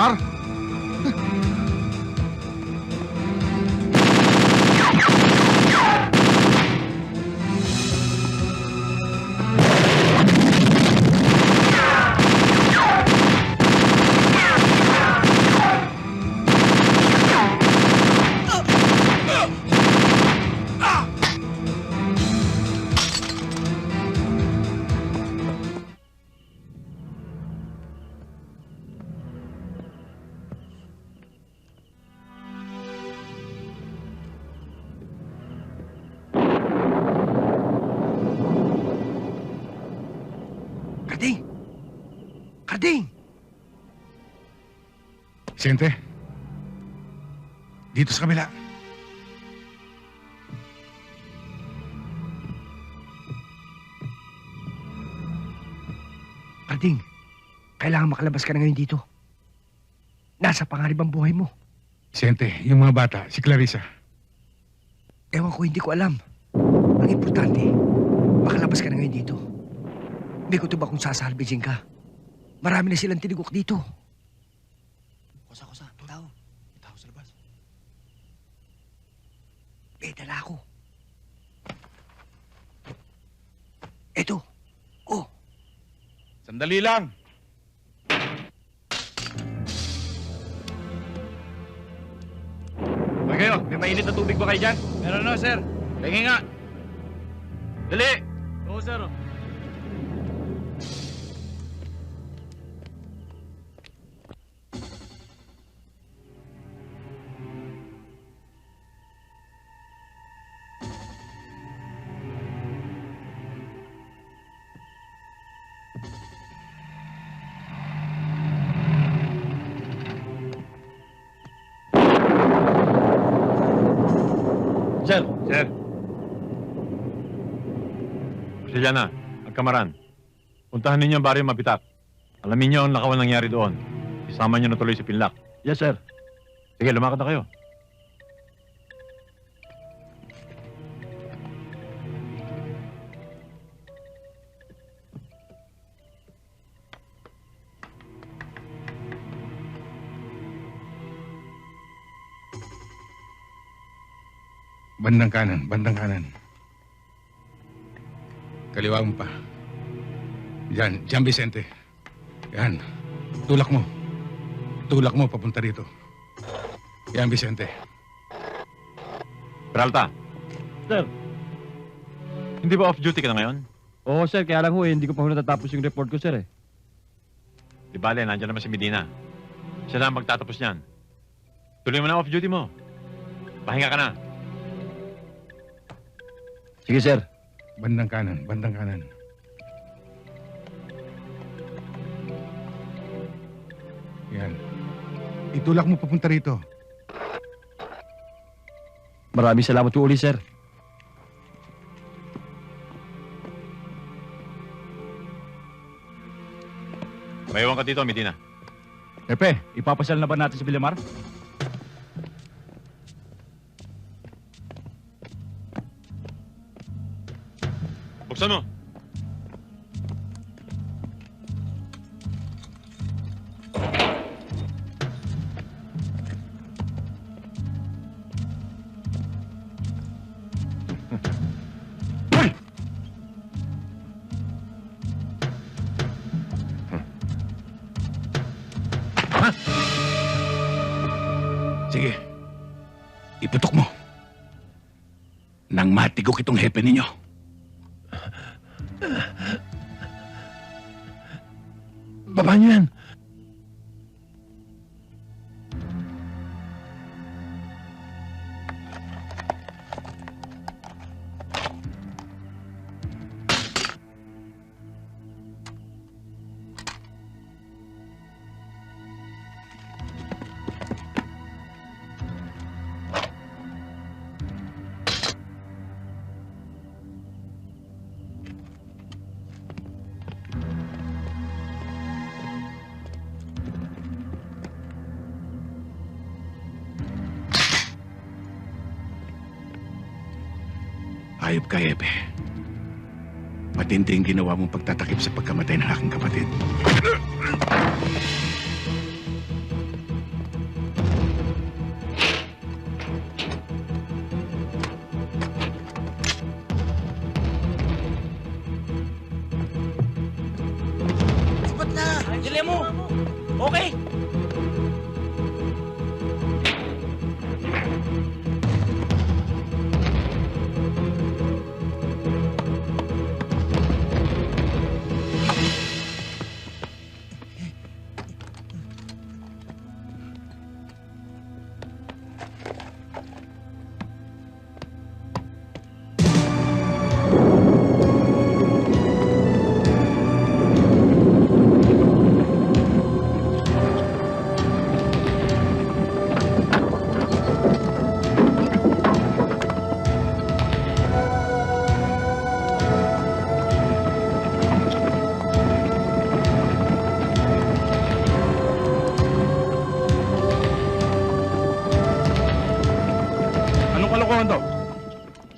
Villamar? Sente. Dito sa kabila. Karding, kailangan makalabas ka na ngayon dito. Nasa pangarib ang buhay mo. Sente, yung mga bata, si Clarissa. Ewan ko, hindi ko alam. Ang importante, makalabas ka na ngayon dito. Hindi ko to ba kung sasalbijin ka? Marami na silang tinigok dito. Kusa, kusa. Tao. Tao sa labas. Eh, dala ako. Eto. Oh, Sandali lang. Hoy kayo, may mainit na tubig ba kayo dyan? Meron na, sir. Tingin nga. Dali! Oo, sir. Sir. Pasensya at kamaran. Puntahan ninyo ang baryo mabitak. Alamin niyo ang lakawan nangyari doon. Isama niyo na tuloy si Pinlak. Yes, sir. Sige, lumakad na kayo. Bandang kanan, bandang kanan. Kaliwa mo pa. Yan, Diyan, Vicente. Yan. Tulak mo. Tulak mo papunta rito. Yan, Vicente. Peralta, Sir. hindi ba off-duty ka na ngayon? Oo, sir. Kaya lang ho, eh, hindi ko pa ho natatapos yung report ko, sir, eh. Di bale, nandiyan naman si Medina. Siya na ang magtatapos niyan. Tuloy mo na off-duty mo. Pahinga ka na. Sige, sir. Bandang kanan, bandang kanan. Yan. Itulak mo papunta rito. Maraming salamat po uli, sir. Maiwan ka dito, Medina. Pepe, ipapasal na ba natin sa Villamar? Buksan mo. Sige. Iputok mo. Nang matigok itong hepe ninyo. Baba niyo yan. Hayop ka, Hepe. Matindi ang ginawa mong pagtatakip sa pagkamatay ng aking kapatid.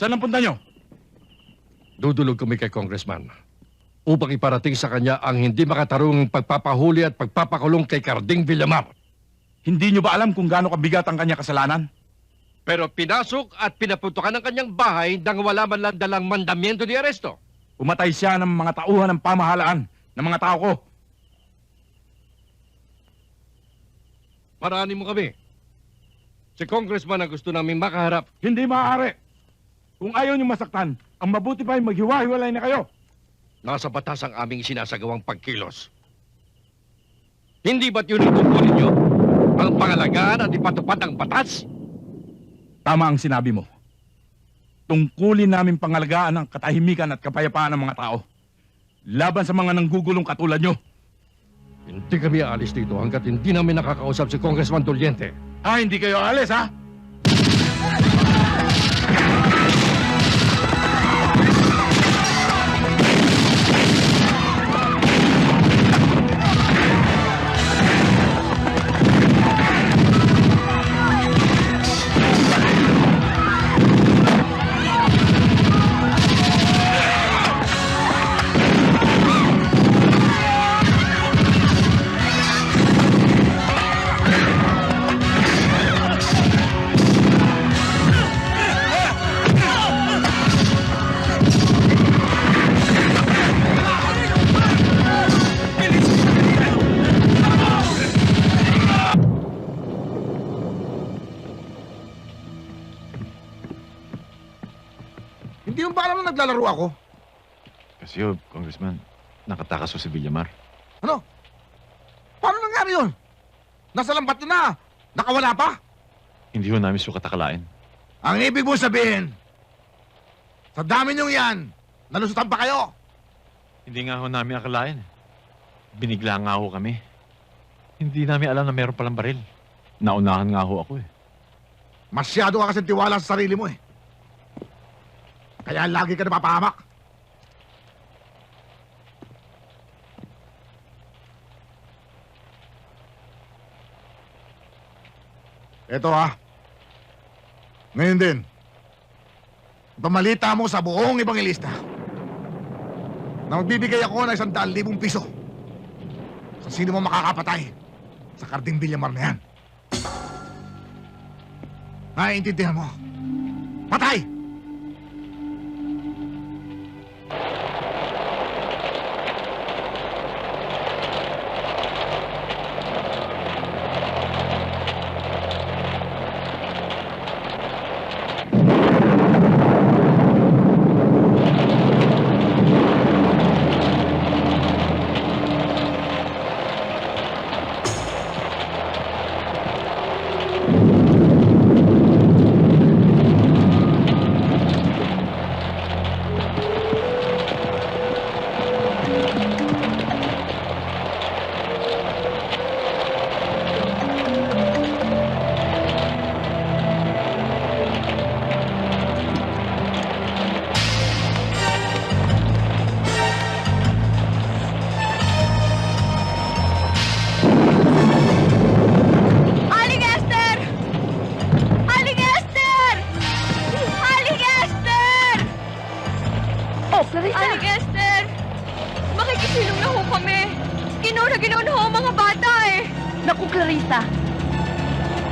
Saan ang punta nyo? Dudulog kami kay Congressman upang iparating sa kanya ang hindi makatarungang pagpapahuli at pagpapakulong kay Carding Villamar. Hindi nyo ba alam kung gaano kabigat ang kanya kasalanan? Pero pinasok at pinaputukan ng kanyang bahay nang wala man lang dalang mandamiento ni aresto. Umatay siya ng mga tauhan ng pamahalaan ng mga tao ko. Marani mo kami. Si Congressman ang gusto namin makaharap. Hindi maaari. Kung ayaw nyo masaktan, ang mabuti pa ay maghiwa-hiwalay na kayo. Nasa batas ang aming sinasagawang pagkilos. Hindi ba't yun ang tungkulin nyo? Ang pangalagaan at ipatupad ang batas? Tama ang sinabi mo. Tungkulin namin pangalagaan ang katahimikan at kapayapaan ng mga tao. Laban sa mga nanggugulong katulad nyo. Hindi kami aalis dito hanggat hindi namin nakakausap si Congressman Doliente. Ah, hindi kayo alis, ha? Naglalaro ako? Kasi yun, Congressman, nakatakas ko si Villamar. Ano? Paano nangyari yun? Nasa lambat na. Nakawala pa. Hindi ho namin sukat akalain. Ang ibig mo sabihin, sa dami niyong yan, nalusutan pa kayo. Hindi nga ho namin akalain. Binigla nga ho kami. Hindi namin alam na meron palang baril. Naunahan nga ho ako eh. Masyado ka kasi tiwala sa sarili mo eh. Kaya lagi ka napapahamak. Ito ha. Ngayon din. Pamalita mo sa buong ibangilista na magbibigay ako ng isang daan libong piso sa sino mo makakapatay sa Carding Villamar na yan. Naiintindihan mo? Patay!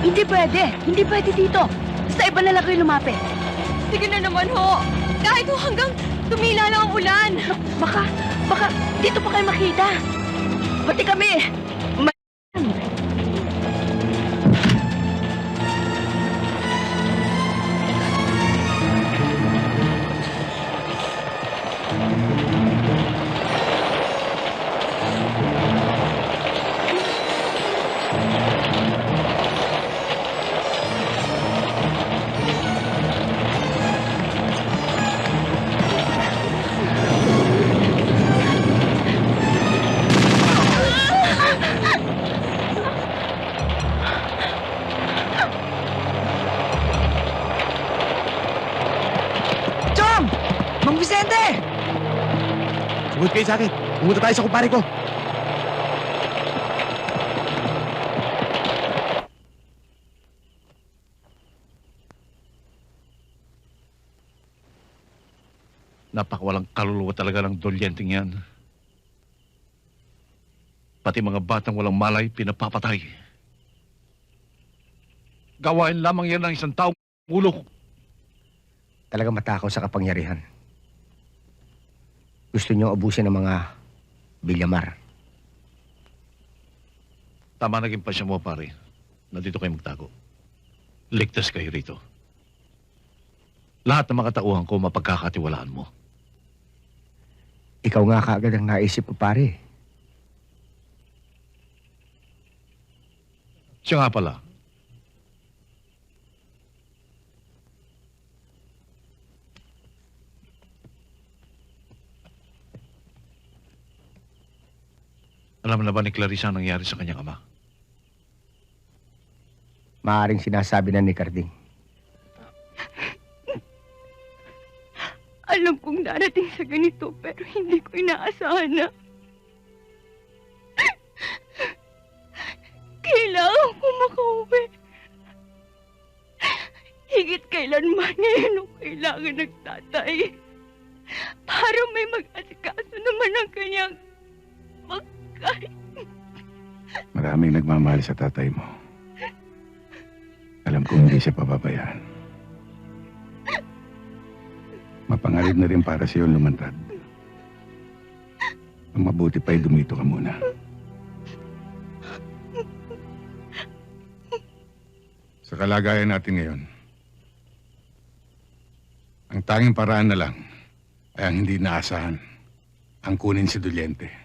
Hindi pwede. Hindi pwede dito. Sa iba na lang kayo lumapit. Sige na naman ho. Kahit ho hanggang tumila lang ang ulan. Baka, baka dito pa kayo makita. Pati kami! Kayo sa akin. Pumunta tayo sa kumpare ko. Napakawalang kaluluwa talaga ng dolyenteng yan. Pati mga batang walang malay, pinapapatay. Gawain lamang yan ng isang taong ulo. Talaga matakaw sa kapangyarihan. Gusto niyo abusin ng mga bilyamar. Tama naging pasya mo, pare. Nandito kayo magtago. Ligtas kayo rito. Lahat ng mga tauhan ko mapagkakatiwalaan mo. Ikaw nga kaagad ang naisip ko, pare. Siya nga pala. Alam na ba ni Clarissa ang nangyari sa kanyang ama? Maaring sinasabi na ni Carding. Alam kong darating sa ganito pero hindi ko inaasahan na. Kailangan ko makauwi. Higit kailanman ngayon ang kailangan ng tatay. Para may mag-asikaso naman ang kanyang magkay. Maraming nagmamahal sa tatay mo. Alam kong hindi siya pababayaan. Mapangarib na rin para sa iyo lumantad. Ang mabuti pa'y dumito ka muna. Sa kalagayan natin ngayon, ang tanging paraan na lang ay ang hindi naasahan ang kunin si Dulyente.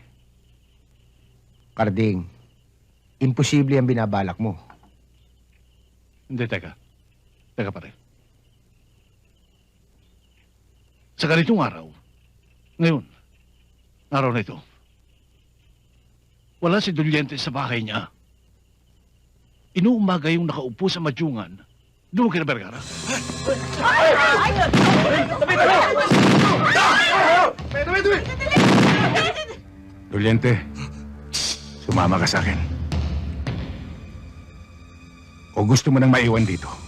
Carding, imposible ang binabalak mo. Hindi, teka. Teka pare. Sa ganitong araw, ngayon, araw na ito, wala si Dulyente sa bahay niya. Inuumaga yung nakaupo sa madyungan. Doon kina Vergara. Dulyente, sumama ka sa akin. O gusto mo nang maiwan dito?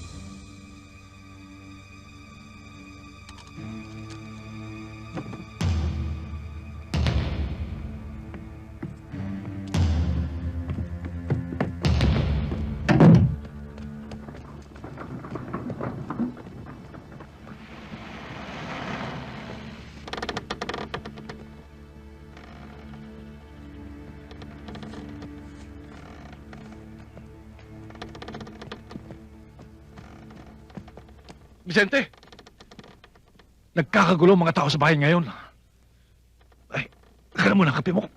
Vicente! Nagkakagulo ang mga tao sa bahay ngayon. Ay, kaya mo ng kape mo.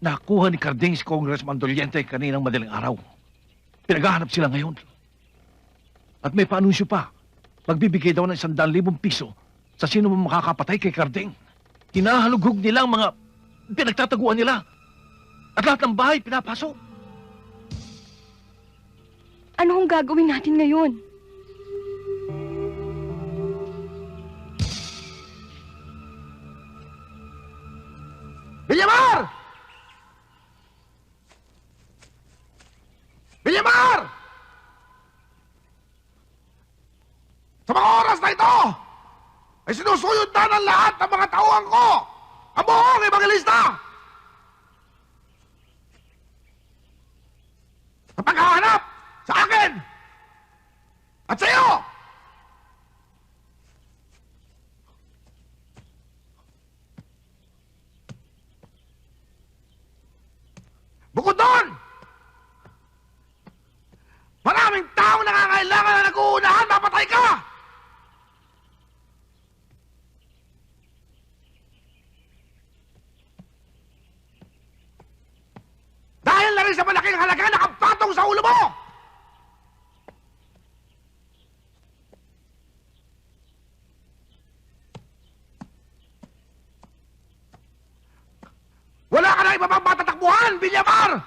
Nakuha ni Carding si Congressman Doliente kaninang madaling araw. Pinaghahanap sila ngayon. At may paanunsyo pa. Magbibigay daw ng isang libong piso sa sino mo makakapatay kay Carding. Hinahalughog nila ang mga pinagtataguan nila. At lahat ng bahay pinapasok. Ano ang gagawin natin ngayon? Bilyamar! Bilyamar! Sa mga oras na ito, ay sinusuyod na ng lahat ng mga tauhan ko ang buong evangelista! sa paghahanap! Sa akin! At sa iyo! Bukod doon, maraming tao nangangailangan na iba pang matatakbuhan, Bilyamar!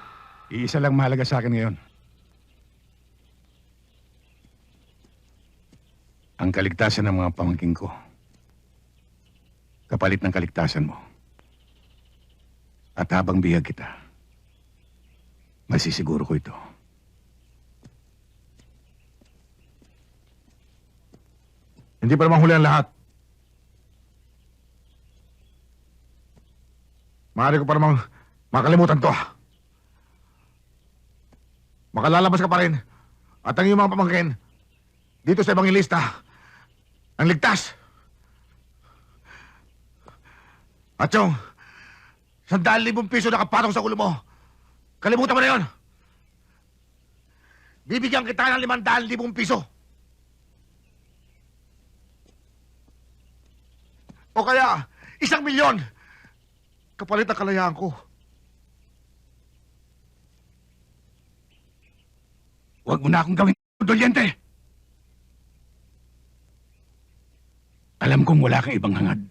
Iisa lang mahalaga sa akin ngayon. Ang kaligtasan ng mga pamangking ko. Kapalit ng kaligtasan mo. At habang bihag kita, masisiguro ko ito. Hindi pa naman huli ang lahat. Maaari ko pa namang makalimutan to. Makalalabas ka pa rin. At ang iyong mga pamangkin, dito sa Evangelista, ang ligtas. At yung, sandaan libong piso nakapatong sa ulo mo. Kalimutan mo na yon. Bibigyan kita ng limandaan libong piso. O kaya, isang milyon. Kapalit ang kalayaan ko. Huwag mo na akong gawin, Dolyente! Alam kong wala kang ibang hangad.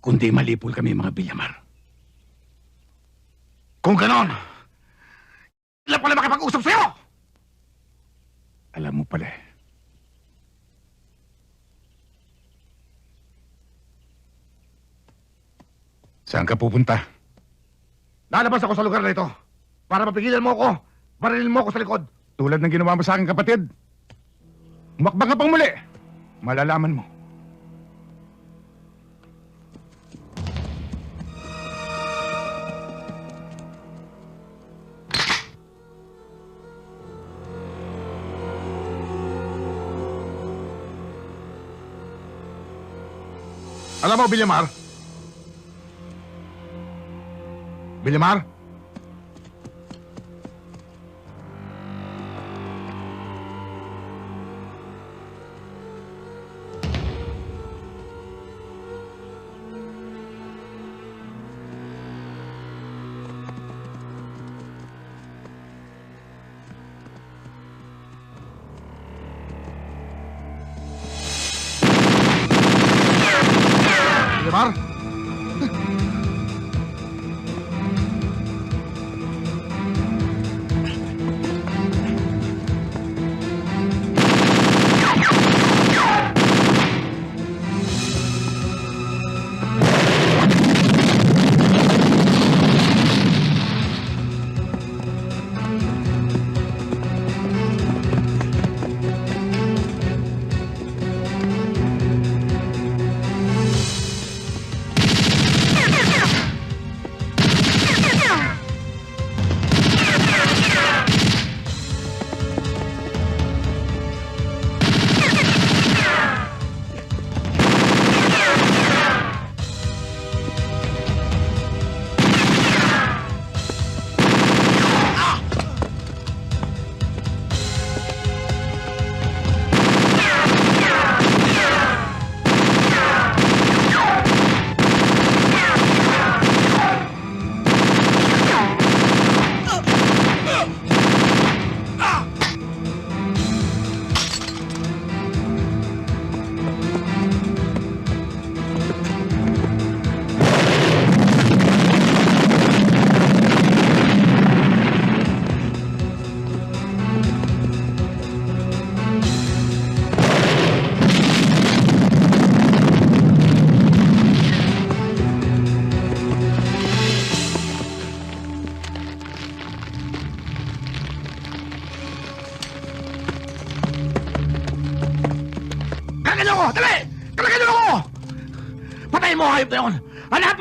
Kundi malipol kami mga Bilyamar. Kung ganon, ilan pala makipag-usap sa'yo? Alam mo pala eh. Saan ka pupunta? Lalabas ako sa lugar na ito para mapigilan mo ako, barilin mo ako sa likod. Tulad ng ginawa mo sa aking kapatid. Umakbang ka pang muli. Malalaman mo. Alam mo, Bilyamar? Bilyamar?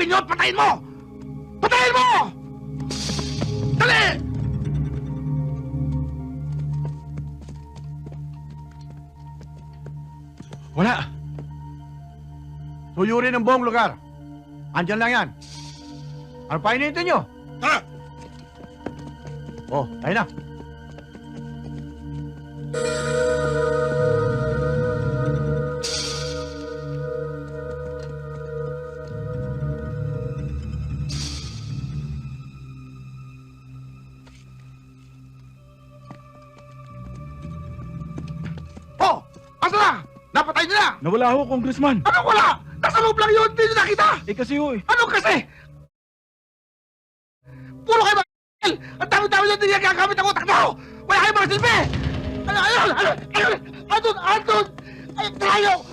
Hanapin niyo at patayin mo! Patayin mo! Dali! Wala. Tuyurin ang buong lugar. Andyan lang yan. Ano pa hinihintay nyo? Tara! Oh, ayun na. Nawala ho, Congressman. Anong wala? Nasa loob lang yun! Hindi niyo nakita! Eh kasi ho eh. Anong kasi? Puro kayo mga Ang dami-dami nyo hindi gagamit ang utak mo! Wala kayo mga silbi! Ano, ano, ano, ano, ano, ano, ano, ano, tayo!